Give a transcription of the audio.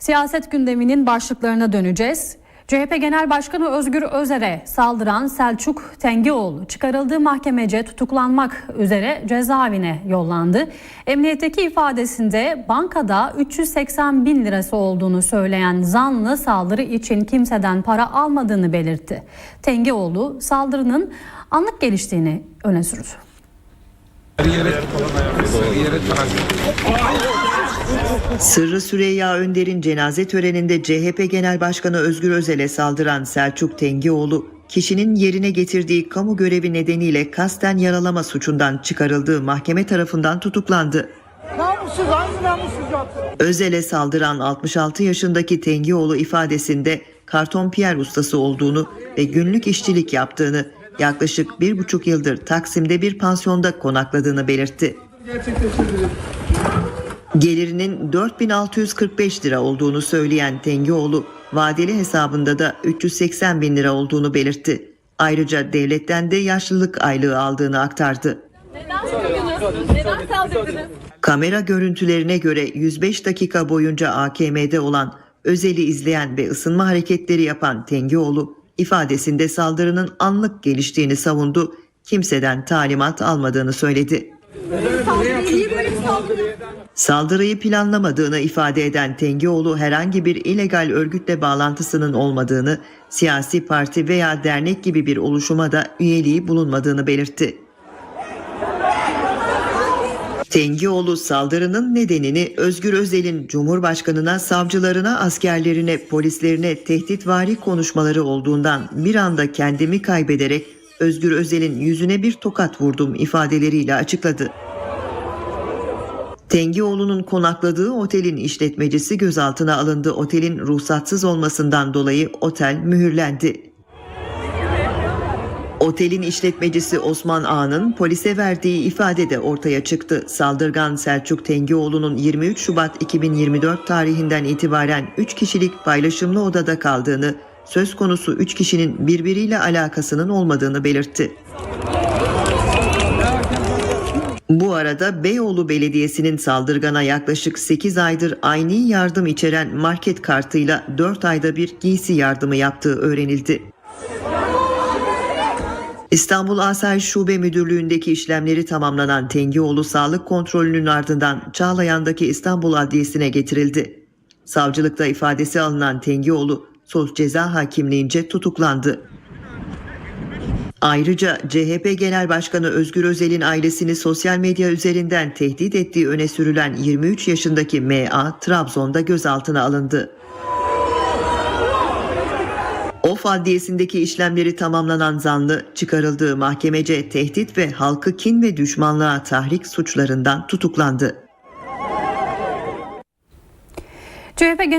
Siyaset gündeminin başlıklarına döneceğiz. CHP Genel Başkanı Özgür Özer'e saldıran Selçuk Tengioğlu çıkarıldığı mahkemece tutuklanmak üzere cezaevine yollandı. Emniyetteki ifadesinde bankada 380 bin lirası olduğunu söyleyen zanlı saldırı için kimseden para almadığını belirtti. Tengioğlu saldırının anlık geliştiğini öne sürdü. Sırrı Süreyya Önder'in cenaze töreninde CHP Genel Başkanı Özgür Özel'e saldıran Selçuk Tengioğlu, kişinin yerine getirdiği kamu görevi nedeniyle kasten yaralama suçundan çıkarıldığı mahkeme tarafından tutuklandı. Namussuz hangi namussuz yaptı? Özel'e saldıran 66 yaşındaki Tengioğlu ifadesinde karton piyer ustası olduğunu ve günlük işçilik yaptığını, yaklaşık bir buçuk yıldır Taksim'de bir pansiyonda konakladığını belirtti. Gerçekleştirdi. Gelirinin 4645 lira olduğunu söyleyen Tengioğlu, vadeli hesabında da 380 bin lira olduğunu belirtti. Ayrıca devletten de yaşlılık aylığı aldığını aktardı. Neden saldırdınız? Neden saldırdınız? Kamera görüntülerine göre 105 dakika boyunca AKM'de olan Özel'i izleyen ve ısınma hareketleri yapan Tengioğlu, ifadesinde saldırının anlık geliştiğini savundu, kimseden talimat almadığını söyledi. Saldırıyı planlamadığını ifade eden Tengioğlu herhangi bir illegal örgütle bağlantısının olmadığını, siyasi parti veya dernek gibi bir oluşuma da üyeliği bulunmadığını belirtti. Tengioğlu saldırının nedenini Özgür Özel'in Cumhurbaşkanına, savcılarına, askerlerine, polislerine tehditvari konuşmaları olduğundan bir anda kendimi kaybederek Özgür Özel'in yüzüne bir tokat vurdum ifadeleriyle açıkladı. Tengioğlu'nun konakladığı otelin işletmecisi gözaltına alındı. Otelin ruhsatsız olmasından dolayı otel mühürlendi. Otelin işletmecisi Osman Ağa'nın polise verdiği ifade de ortaya çıktı. Saldırgan Selçuk Tengioğlu'nun 23 Şubat 2024 tarihinden itibaren 3 kişilik paylaşımlı odada kaldığını, söz konusu 3 kişinin birbiriyle alakasının olmadığını belirtti. Bu arada Beyoğlu Belediyesi'nin saldırgana yaklaşık 8 aydır aynı yardım içeren market kartıyla 4 ayda bir giysi yardımı yaptığı öğrenildi. İstanbul Asayiş Şube Müdürlüğü'ndeki işlemleri tamamlanan Tengioğlu sağlık kontrolünün ardından Çağlayan'daki İstanbul Adliyesi'ne getirildi. Savcılıkta ifadesi alınan Tengioğlu sulh ceza hakimliğince tutuklandı. Ayrıca CHP Genel Başkanı Özgür Özel'in ailesini sosyal medya üzerinden tehdit ettiği öne sürülen 23 yaşındaki MA Trabzon'da gözaltına alındı. Of Adliyesi'ndeki işlemleri tamamlanan zanlı çıkarıldığı mahkemece tehdit ve halkı kin ve düşmanlığa tahrik suçlarından tutuklandı. CHP